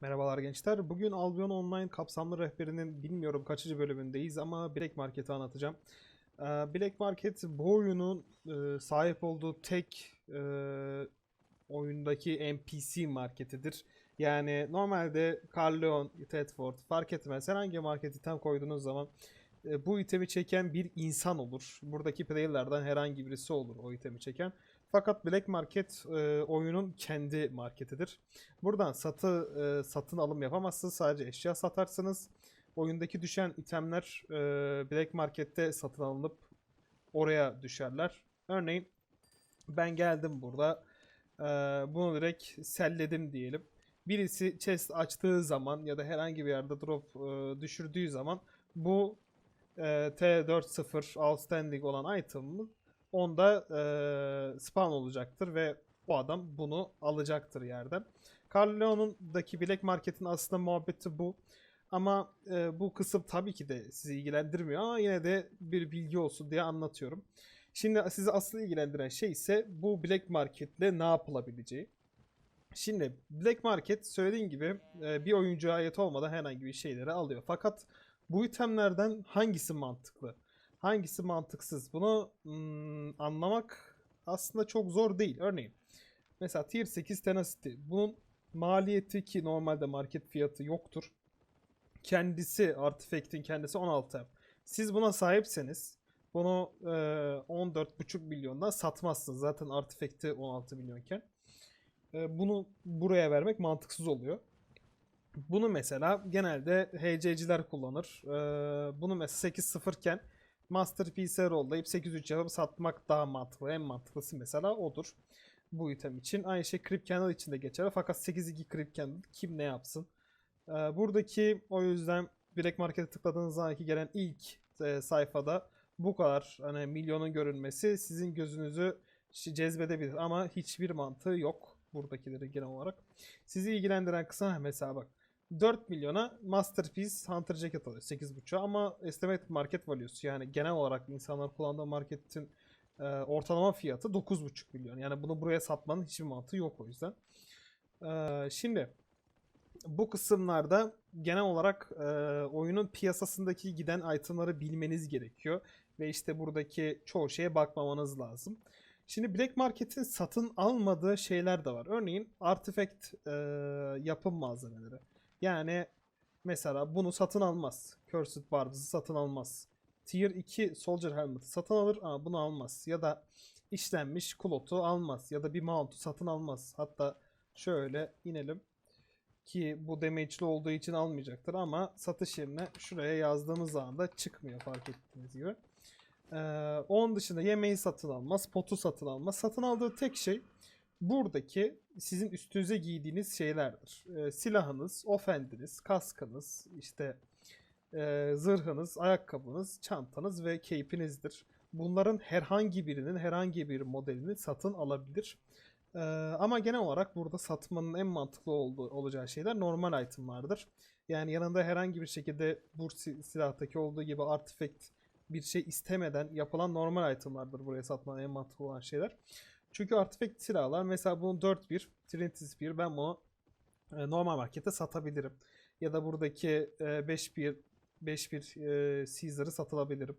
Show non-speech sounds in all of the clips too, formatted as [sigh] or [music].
Merhabalar gençler. Bugün Albion Online kapsamlı rehberinin bilmiyorum kaçıncı bölümündeyiz ama Black Market'i anlatacağım. Ee, Black Market bu oyunun e, sahip olduğu tek e, oyundaki NPC marketidir. Yani normalde Carleon, Tedford fark etmez herhangi market item koyduğunuz zaman e, bu itemi çeken bir insan olur. Buradaki player'lardan herhangi birisi olur o itemi çeken. Fakat Black Market e, oyunun kendi marketidir. Buradan satı e, satın alım yapamazsınız. Sadece eşya satarsınız. Oyundaki düşen itemler e, Black Market'te satın alınıp oraya düşerler. Örneğin ben geldim burada. e, bunu direkt selledim diyelim. Birisi chest açtığı zaman ya da herhangi bir yerde drop e, düşürdüğü zaman bu e, T40 outstanding olan item'ın onda e, spawn olacaktır ve o adam bunu alacaktır yerden. Carleon'undaki Black Market'in aslında muhabbeti bu. Ama e, bu kısım tabii ki de sizi ilgilendirmiyor ama yine de bir bilgi olsun diye anlatıyorum. Şimdi sizi asıl ilgilendiren şey ise bu Black Market'le ne yapılabileceği. Şimdi Black Market söylediğim gibi e, bir oyuncuya ait olmadan herhangi bir şeyleri alıyor. Fakat bu itemlerden hangisi mantıklı? Hangisi mantıksız? Bunu hmm, anlamak aslında çok zor değil. Örneğin mesela Tier 8 Tenacity. Bunun maliyeti ki normalde market fiyatı yoktur. Kendisi Artifact'in kendisi 16 M. Siz buna sahipseniz bunu e, 14,5 milyondan satmazsınız. Zaten Artifact'i 16 milyonken. E, bunu buraya vermek mantıksız oluyor. Bunu mesela genelde HC'ciler kullanır. E, bunu mesela 8.0 iken Masterpiece'e rollayıp 8.3 yapıp satmak daha mantıklı. En mantıklısı mesela odur. Bu item için. Aynı şey Creep Candle için de geçerli. Fakat 8.2 Creep Candle kim ne yapsın? Ee, buradaki o yüzden Black Market'e tıkladığınız zamanki gelen ilk e, sayfada bu kadar hani milyonun görünmesi sizin gözünüzü cezbedebilir ama hiçbir mantığı yok buradakileri genel olarak. Sizi ilgilendiren kısım mesela bak 4 milyona Masterpiece Hunter Jacket alıyor 8.5'a ama Estimated Market Value'su yani genel olarak insanlar kullandığı marketin e, ortalama fiyatı 9.5 milyon. Yani bunu buraya satmanın hiçbir mantığı yok o yüzden. E, şimdi bu kısımlarda genel olarak e, oyunun piyasasındaki giden itemları bilmeniz gerekiyor. Ve işte buradaki çoğu şeye bakmamanız lazım. Şimdi Black Market'in satın almadığı şeyler de var. Örneğin artifact e, yapım malzemeleri. Yani mesela bunu satın almaz. Cursed Barbs'ı satın almaz. Tier 2 Soldier Helmet'ı satın alır ama bunu almaz. Ya da işlenmiş Kulot'u almaz. Ya da bir Mount'u satın almaz. Hatta şöyle inelim ki bu damage'li olduğu için almayacaktır ama satış yerine şuraya yazdığımız zaman da çıkmıyor fark ettiğiniz gibi. Ee, onun dışında yemeği satın almaz, potu satın almaz. Satın aldığı tek şey buradaki sizin üstünüze giydiğiniz şeylerdir. Ee, silahınız, ofendiniz, kaskınız, işte e, zırhınız, ayakkabınız, çantanız ve cape'inizdir. Bunların herhangi birinin herhangi bir modelini satın alabilir. Ee, ama genel olarak burada satmanın en mantıklı olduğu, olacağı şeyler normal itemlardır. Yani yanında herhangi bir şekilde bu si- silahtaki olduğu gibi artifact bir şey istemeden yapılan normal itemlardır buraya satmanın en mantıklı olan şeyler. Çünkü artifact silahlar mesela bunu 4-1 Trinity Spear ben bunu e, normal markette satabilirim. Ya da buradaki e, 5-1 5-1 e, Caesar'ı satılabilirim.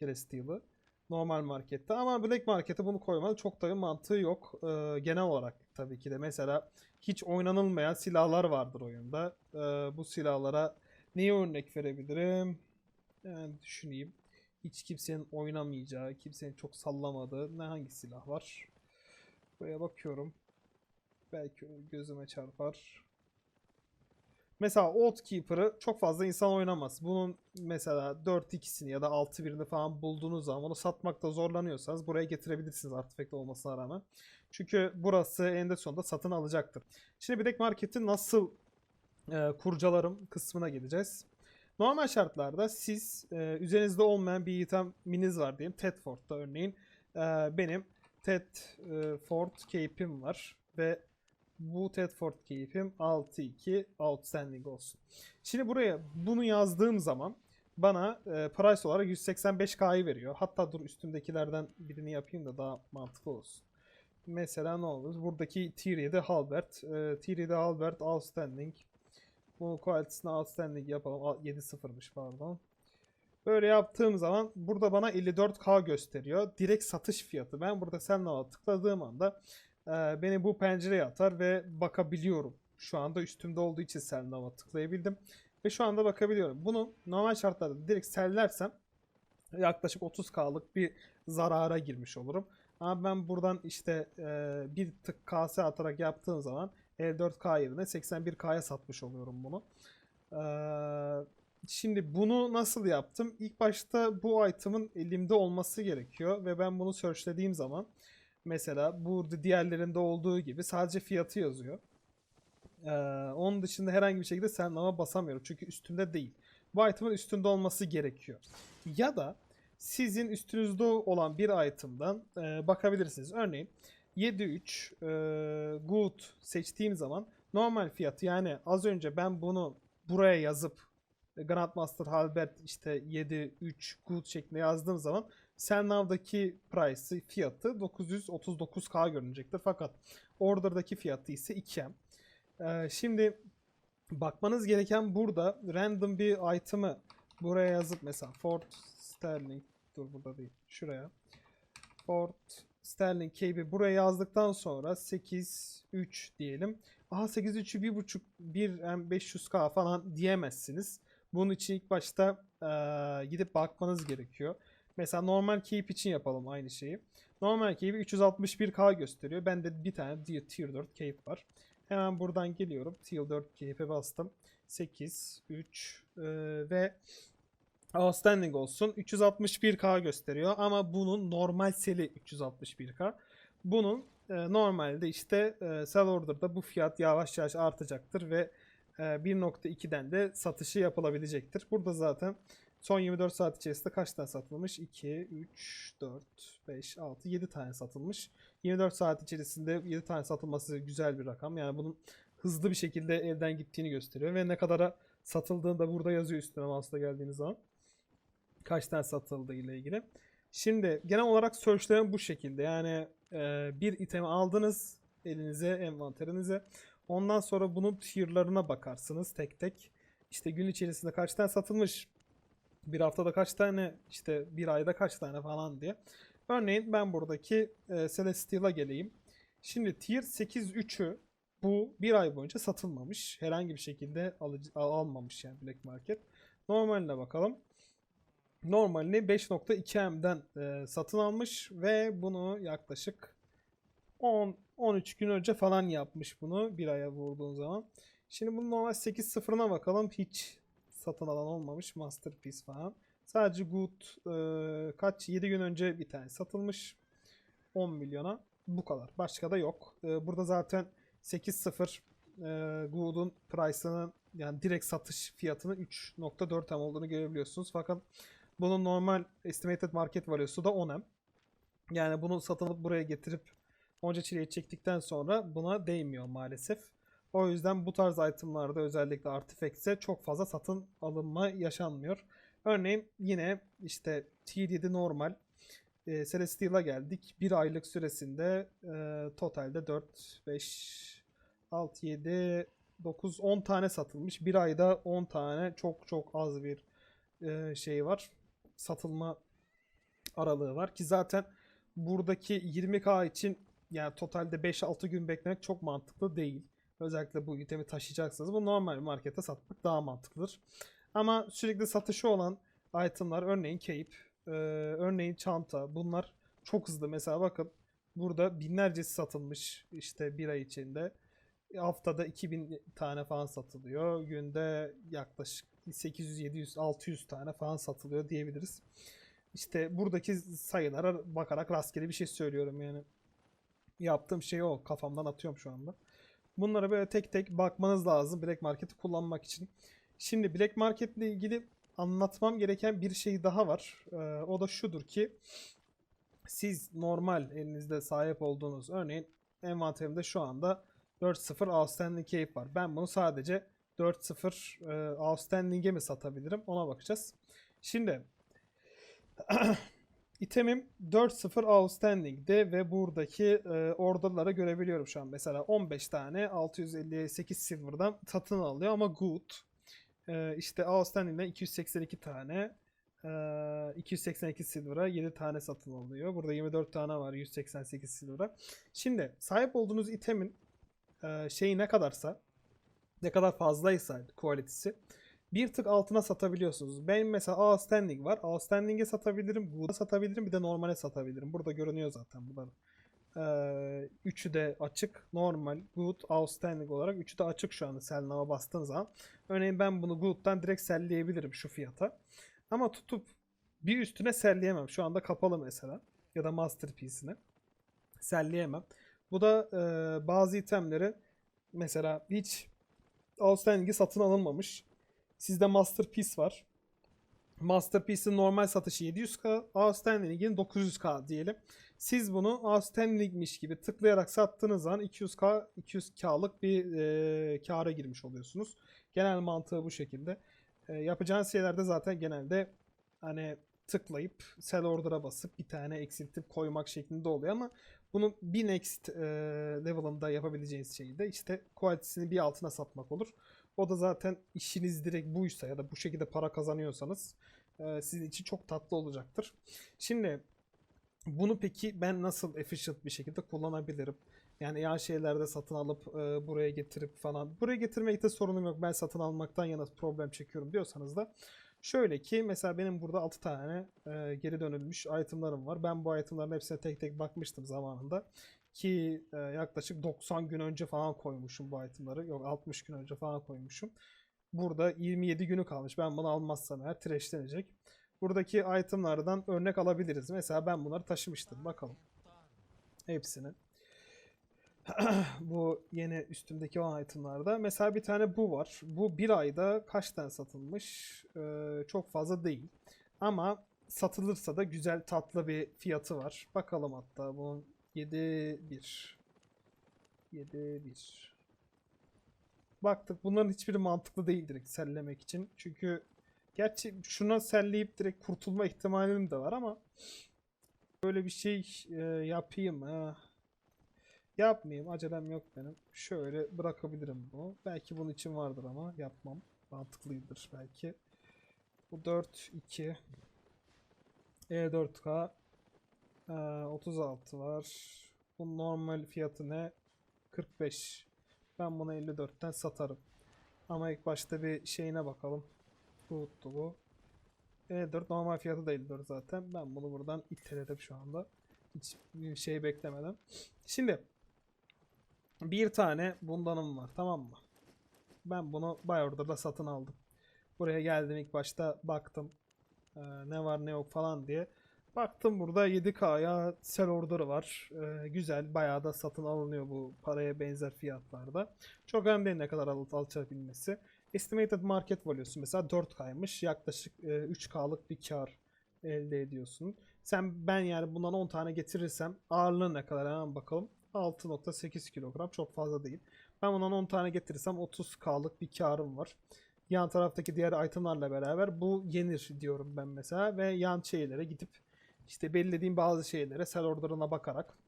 Celestial'ı normal markette ama Black Market'e bunu koymanın çok da bir mantığı yok. Ee, genel olarak tabii ki de mesela hiç oynanılmayan silahlar vardır oyunda. Ee, bu silahlara neyi örnek verebilirim? Yani düşüneyim. Hiç kimsenin oynamayacağı, kimsenin çok sallamadığı ne hangi silah var? Buraya bakıyorum. Belki gözüme çarpar. Mesela Oathkeeper'ı çok fazla insan oynamaz. Bunun mesela 4-2'sini ya da 6-1'ini falan bulduğunuz zaman onu satmakta zorlanıyorsanız buraya getirebilirsiniz artifact olmasına rağmen. Çünkü burası eninde sonunda satın alacaktır. Şimdi Black Market'i nasıl e, kurcalarım kısmına geleceğiz. Normal şartlarda siz e, üzerinizde olmayan bir iteminiz var diyelim. Tedford'da örneğin e, benim Tedford cape'im var ve bu Tedford keyfim 6-2 outstanding olsun. Şimdi buraya bunu yazdığım zaman bana e, price olarak 185k'yı veriyor. Hatta dur üstümdekilerden birini yapayım da daha mantıklı olsun. Mesela ne olur? Buradaki tier 7 Halbert. E, tier 7 Halbert outstanding. Bu quality'sine outstanding yapalım. Aa, 7.0'mış pardon. Böyle yaptığım zaman burada bana 54k gösteriyor. Direkt satış fiyatı. Ben burada Sendnav'a tıkladığım anda e, beni bu pencereye atar ve bakabiliyorum. Şu anda üstümde olduğu için Sendnav'a tıklayabildim. Ve şu anda bakabiliyorum. Bunu normal şartlarda direkt sellersem yaklaşık 30k'lık bir zarara girmiş olurum. Ama ben buradan işte e, bir tık kase atarak yaptığım zaman 54k yerine 81k'ya satmış oluyorum bunu. Eee Şimdi bunu nasıl yaptım? İlk başta bu item'ın elimde olması gerekiyor ve ben bunu searchlediğim zaman mesela burada diğerlerinde olduğu gibi sadece fiyatı yazıyor. Ee, onun dışında herhangi bir şekilde sendama basamıyorum çünkü üstümde değil. Bu item'ın üstünde olması gerekiyor. Ya da sizin üstünüzde olan bir item'dan e, bakabilirsiniz. Örneğin 7.3 e, good seçtiğim zaman normal fiyatı yani az önce ben bunu buraya yazıp Grandmaster Halbert işte 7 3 good şeklinde yazdığım zaman Sennav'daki price'ı fiyatı 939k görünecektir. Fakat order'daki fiyatı ise 2M. Ee, şimdi bakmanız gereken burada random bir item'ı buraya yazıp mesela Ford Sterling dur burada değil şuraya Ford Sterling KB buraya yazdıktan sonra 8 3 diyelim. Aha 8 3'ü 1.5 1 500k falan diyemezsiniz. Bunun için ilk başta eee, gidip bakmanız gerekiyor. Mesela normal keep için yapalım aynı şeyi. Normal keep'i 361k gösteriyor. Bende bir tane tier tier 4 cape var. Hemen buradan geliyorum. Tier 4 cape'e bastım. 8, 3 eee, ve outstanding olsun. 361k gösteriyor ama bunun normal seli 361k. Bunun e, normalde işte e, sell order'da bu fiyat yavaş yavaş artacaktır ve e, 1.2'den de satışı yapılabilecektir. Burada zaten son 24 saat içerisinde kaç tane satılmış? 2, 3, 4, 5, 6, 7 tane satılmış. 24 saat içerisinde 7 tane satılması güzel bir rakam. Yani bunun hızlı bir şekilde elden gittiğini gösteriyor ve ne kadara satıldığını da burada yazıyor üstüne mouse'la geldiğiniz zaman. Kaç tane satıldığı ile ilgili. Şimdi genel olarak searchlerin bu şekilde. Yani e, bir itemi aldınız elinize, envanterinize. Ondan sonra bunun tier'larına bakarsınız tek tek. İşte gün içerisinde kaç tane satılmış, bir haftada kaç tane, işte bir ayda kaç tane falan diye. Örneğin ben buradaki e, Celestial'a geleyim. Şimdi tier 8.3'ü bu bir ay boyunca satılmamış. Herhangi bir şekilde alıcı, al- almamış yani Black Market. Normaline bakalım. Normalini 5.2M'den e, satın almış ve bunu yaklaşık 10 13 gün önce falan yapmış bunu bir aya vurduğun zaman. Şimdi bunun normal 8.0'ına bakalım. Hiç satın alan olmamış. Masterpiece falan. Sadece Good e, kaç 7 gün önce bir tane satılmış. 10 milyona. Bu kadar. Başka da yok. E, burada zaten 8.0 e, Good'un price'ının yani direkt satış fiyatının 3.4 M olduğunu görebiliyorsunuz. Fakat bunun normal estimated market value'su da 10 M. Yani bunu satın alıp buraya getirip onca çileyi çektikten sonra buna değmiyor maalesef. O yüzden bu tarz itemlarda özellikle Artifacts'e çok fazla satın alınma yaşanmıyor. Örneğin yine işte T7 normal e, Celestial'a geldik. Bir aylık süresinde e, totalde 4, 5, 6, 7, 9, 10 tane satılmış. Bir ayda 10 tane çok çok az bir e, şey var. Satılma aralığı var ki zaten buradaki 20k için yani totalde 5-6 gün beklemek çok mantıklı değil. Özellikle bu itemi taşıyacaksanız bu normal markete satmak daha mantıklıdır. Ama sürekli satışı olan itemlar örneğin cape, e, örneğin çanta bunlar çok hızlı. Mesela bakın burada binlercesi satılmış işte bir ay içinde. Haftada 2000 tane falan satılıyor. Günde yaklaşık 800, 700, 600 tane falan satılıyor diyebiliriz. İşte buradaki sayılara bakarak rastgele bir şey söylüyorum yani. Yaptığım şey o. Kafamdan atıyorum şu anda. Bunlara böyle tek tek bakmanız lazım Black Market'i kullanmak için. Şimdi Black Market ile ilgili anlatmam gereken bir şey daha var. Ee, o da şudur ki siz normal elinizde sahip olduğunuz örneğin envanterimde şu anda 4.0 Outstanding Cape var. Ben bunu sadece 4.0 e, Outstanding'e mi satabilirim ona bakacağız. Şimdi [clears throat] itemim 4-0 outstanding'de ve buradaki e, orderları görebiliyorum şu an. Mesela 15 tane 658 silver'dan satın alıyor ama good. E, işte outstanding'den 282 tane e, 282 silver'a 7 tane satın alıyor. Burada 24 tane var 188 silver'a. Şimdi sahip olduğunuz itemin e, şeyi ne kadarsa ne kadar fazlaysa quality'si bir tık altına satabiliyorsunuz. Benim mesela outstanding var. Outstanding'e satabilirim, good'a satabilirim, bir de normale satabilirim. Burada görünüyor zaten bunlar. Ee, üçü de açık. Normal, good, outstanding olarak üçü de açık şu anda sell now'a bastığın zaman. Örneğin ben bunu good'dan direkt sellleyebilirim şu fiyata. Ama tutup bir üstüne selleyemem. Şu anda kapalı mesela. Ya da masterpiece'ine. Selleyemem. Bu da e, bazı itemleri mesela hiç outstanding'i satın alınmamış. Sizde Masterpiece var. Masterpiece'in normal satışı 700k, Outstanding'in 900k diyelim. Siz bunu Outstanding'miş gibi tıklayarak sattığınız zaman 200k 200k'lık bir e, kâra girmiş oluyorsunuz. Genel mantığı bu şekilde. E, yapacağınız şeylerde zaten genelde hani tıklayıp sell order'a basıp bir tane eksiltip koymak şeklinde oluyor ama bunu bir next e, level'ında yapabileceğiniz şey de işte quality'sini bir altına satmak olur. O da zaten işiniz direkt buysa ya da bu şekilde para kazanıyorsanız e, sizin için çok tatlı olacaktır. Şimdi bunu peki ben nasıl efficient bir şekilde kullanabilirim? Yani yan şeylerde satın alıp e, buraya getirip falan. Buraya getirmekte sorunum yok. Ben satın almaktan yana problem çekiyorum diyorsanız da şöyle ki mesela benim burada 6 tane e, geri dönülmüş itemlarım var. Ben bu itemların hepsine tek tek bakmıştım zamanında. Ki e, yaklaşık 90 gün önce falan koymuşum bu itemları. Yok 60 gün önce falan koymuşum. Burada 27 günü kalmış. Ben bunu almazsam eğer trashlenecek. Buradaki itemlardan örnek alabiliriz. Mesela ben bunları taşımıştım. Bakalım. Hepsini. [clears throat] bu yeni üstümdeki o itemlarda. Mesela bir tane bu var. Bu bir ayda kaç tane satılmış? Ee, çok fazla değil. Ama satılırsa da güzel tatlı bir fiyatı var. Bakalım hatta bunun 7-1. 7-1. Baktık bunların hiçbiri mantıklı değil direkt sellemek için. Çünkü gerçi şuna selleyip direkt kurtulma ihtimalim de var ama böyle bir şey e, yapayım. Ha. Yapmayayım. Acelem yok benim. Şöyle bırakabilirim bunu. Belki bunun için vardır ama yapmam. Mantıklıdır belki. Bu 4 2 E4K ee, 36 var. Bu normal fiyatı ne? 45. Ben bunu 54'ten satarım. Ama ilk başta bir şeyine bakalım. Good'du bu. E4 normal fiyatı da 54 zaten. Ben bunu buradan iteledim şu anda. Hiç şey beklemeden. Şimdi bir tane bundanım var tamam mı? Ben bunu buy order'da satın aldım. Buraya geldim ilk başta baktım. Ee, ne var ne yok falan diye. Baktım burada 7K'ya sell order'ı var. Ee, güzel. Bayağı da satın alınıyor bu paraya benzer fiyatlarda. Çok önemli değil ne kadar alıp alçalabilmesi. Estimated market value'su mesela 4K'ymış. Yaklaşık e, 3K'lık bir kar elde ediyorsun. Sen ben yani bundan 10 tane getirirsem ağırlığı ne kadar hemen bakalım. 6.8 kilogram çok fazla değil. Ben bundan 10 tane getirirsem 30K'lık bir karım var. Yan taraftaki diğer itemlarla beraber bu yenir diyorum ben mesela ve yan şeylere gidip işte belirlediğim bazı şeylere sell order'ına bakarak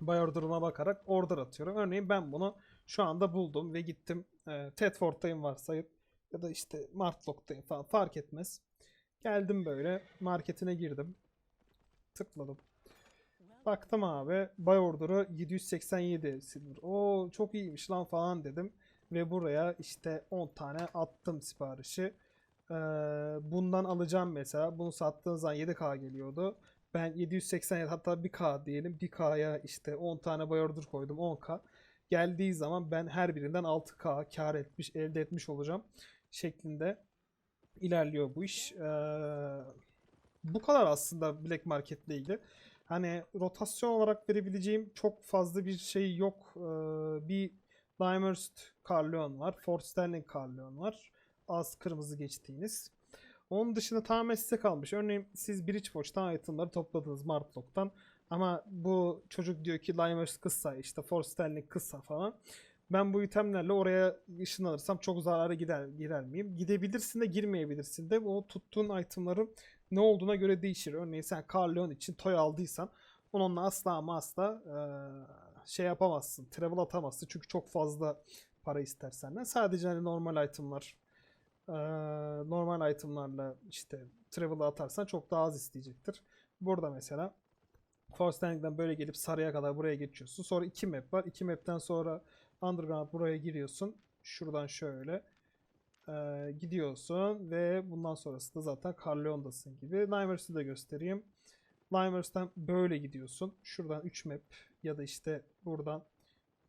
buy order'ına bakarak order atıyorum. Örneğin ben bunu şu anda buldum ve gittim e, Tedford'dayım varsayıp ya da işte Martlock'tayım falan fark etmez. Geldim böyle marketine girdim. Tıkladım. Baktım abi buy order'ı 787 silver. Oo çok iyiymiş lan falan dedim. Ve buraya işte 10 tane attım siparişi. Bundan alacağım mesela. Bunu sattığın zaman 7K geliyordu. Ben 787 hatta 1K diyelim. 1K'ya işte 10 tane buy koydum 10K. Geldiği zaman ben her birinden 6K kar etmiş, elde etmiş olacağım şeklinde ilerliyor bu iş. Ee, bu kadar aslında Black Market ile ilgili. Hani rotasyon olarak verebileceğim çok fazla bir şey yok. Ee, bir Limehurst Carleon var. Fort Sterling Carleon var. Az kırmızı geçtiğiniz. Onun dışında tamamen size kalmış. Örneğin siz Bridgeforge'dan itemları topladınız Martlock'tan. Ama bu çocuk diyor ki Limehurst kısa işte Fort Sterling kısa falan. Ben bu itemlerle oraya ışınlanırsam çok zarara gider, girer miyim? Gidebilirsin de girmeyebilirsin de. O tuttuğun itemları ne olduğuna göre değişir. Örneğin sen Carleon için toy aldıysan onunla asla ama asla eee, şey yapamazsın. Travel atamazsın. Çünkü çok fazla para ister senden. Sadece hani normal itemlar eee, normal itemlarla işte travel'ı atarsan çok daha az isteyecektir. Burada mesela Force Tank'den böyle gelip sarıya kadar buraya geçiyorsun. Sonra iki map var. İki map'ten sonra Underground buraya giriyorsun. Şuradan şöyle eee, gidiyorsun ve bundan sonrası da zaten Carleon'dasın gibi. Nimers'ı da göstereyim. Nimers'tan böyle gidiyorsun. Şuradan 3 map ya da işte buradan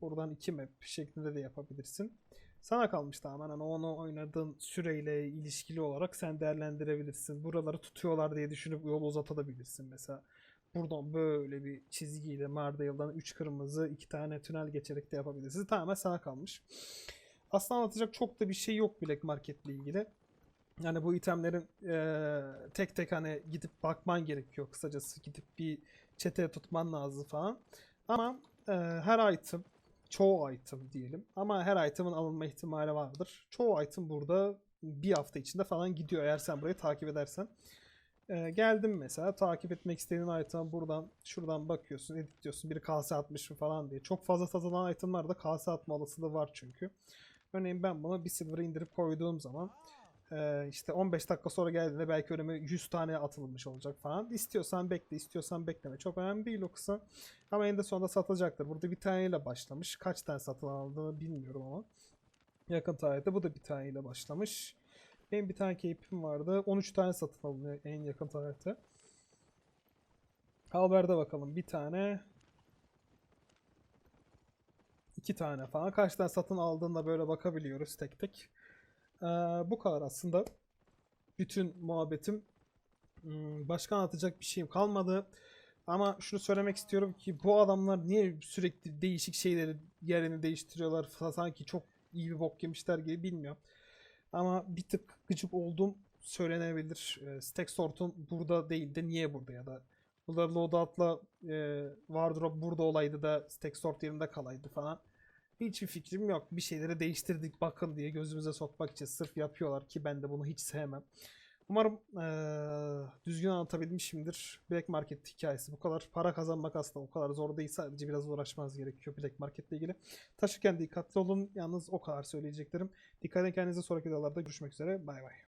buradan 2 map şeklinde de yapabilirsin. Sana kalmış tamamen hani onu oynadığın süreyle ilişkili olarak sen değerlendirebilirsin. Buraları tutuyorlar diye düşünüp yol uzatabilirsin mesela. Buradan böyle bir çizgiyle Mardale'dan 3 kırmızı 2 tane tünel geçerek de yapabilirsin. Tamamen sana kalmış. Aslında anlatacak çok da bir şey yok Black Market ile ilgili. Yani bu itemlerin eee, tek tek hani gidip bakman gerekiyor kısacası gidip bir çete tutman lazım falan. Ama eee, her item, çoğu item diyelim ama her itemın alınma ihtimali vardır. Çoğu item burada bir hafta içinde falan gidiyor eğer sen burayı takip edersen. Eee, geldim mesela takip etmek istediğin item buradan şuradan bakıyorsun edit diyorsun biri kase atmış mı falan diye. Çok fazla satılan itemlarda kase atma olasılığı var çünkü. Örneğin ben bunu bir silver'a indirip koyduğum zaman ee, işte 15 dakika sonra geldiğinde belki önüme 100 tane atılmış olacak falan. İstiyorsan bekle, istiyorsan bekleme. Çok önemli değil o kısım. Ama eninde sonunda satılacaktır. Burada bir taneyle başlamış. Kaç tane satın aldığını bilmiyorum ama. Yakın tarihte bu da bir taneyle başlamış. Benim bir tane keyfim vardı. 13 tane satın alınıyor en yakın tarihte. Halber'de bakalım. Bir tane. iki tane falan. Kaç tane satın aldığında böyle bakabiliyoruz tek tek. Ee, bu kadar aslında. Bütün muhabbetim. Başka anlatacak bir şeyim kalmadı. Ama şunu söylemek istiyorum ki bu adamlar niye sürekli değişik şeyleri yerini değiştiriyorlar sanki çok iyi bir bok yemişler gibi bilmiyorum. Ama bir tık gıcık olduğum söylenebilir. Ee, Stack Sort'un burada değil de niye burada ya da burada loadout'la e, wardrobe burada olaydı da Stack Sort yerinde kalaydı falan. Hiçbir fikrim yok. Bir şeyleri değiştirdik bakın diye gözümüze sokmak için sırf yapıyorlar ki ben de bunu hiç sevmem. Umarım eee, düzgün anlatabilmişimdir. Black Market hikayesi bu kadar. Para kazanmak aslında o kadar zor değil. Sadece biraz uğraşmanız gerekiyor Black Market ile ilgili. Taşırken dikkatli olun. Yalnız o kadar söyleyeceklerim. Dikkat edin kendinize sonraki videolarda görüşmek üzere. Bay bay.